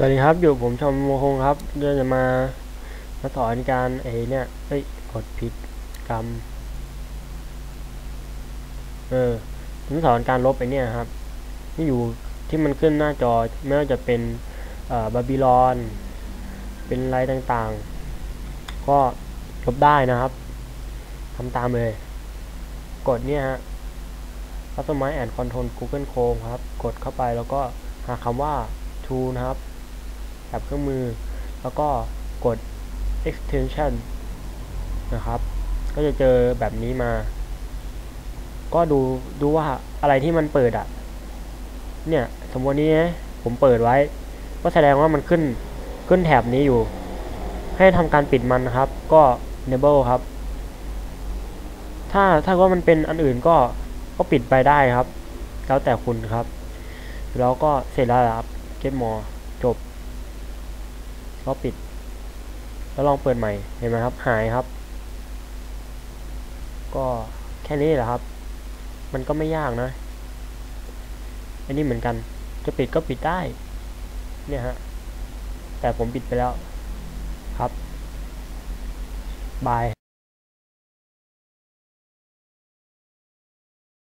สวัสดีครับ อยู่ผมชมโมคงครับเดี๋ยวจะมามาสอนการไอเนี่ยเอ้ยกดผิดกรรมเออผมสอนการลบไอเนี่ยครับที่อยู่ที่มันขึ้นหน้าจอไม่ว่าจะเป็นเอ่อบาบิลอน เป็นอะไรต่างๆ ก็ลบได้นะครับทำตามเลย กดเนี่ยฮะ Customize and Control Google Chrome ครับ กดเข้าไปแล้วก็หาคำว่า to นะครับ แับเครื่องมือ แล้วก็กด extension นะครับ ก็จะเจอแบบนี้มา ก็ดูดูว่าอะไรที่มันเปิดอะ เนี่ย สมมตินี้นะผมเปิดไว้ ก็แสดงว่ามันขึ้นขึ้นแถบนี้อยู่ ให้ทำการปิดมันนะครับ ก็ enable ครับ ถ้าถ้าว่ามันเป็นอันอื่นก็ก็ปิดไปได้ครับ แล้วแต่คุณครับ แล้วก็เสร็จแล้วครับ get more จบ ก็ปิด แล้วลองเปิดใหม่เห็นไหมครับ หายครับ ก็แค่นี้แหละครับ มันก็ไม่ยากนะอันนี้เหมือนกัน จะปิดก็ปิดได้ เนี่ยฮะ แต่ผมปิดไปแล้วครับ บาย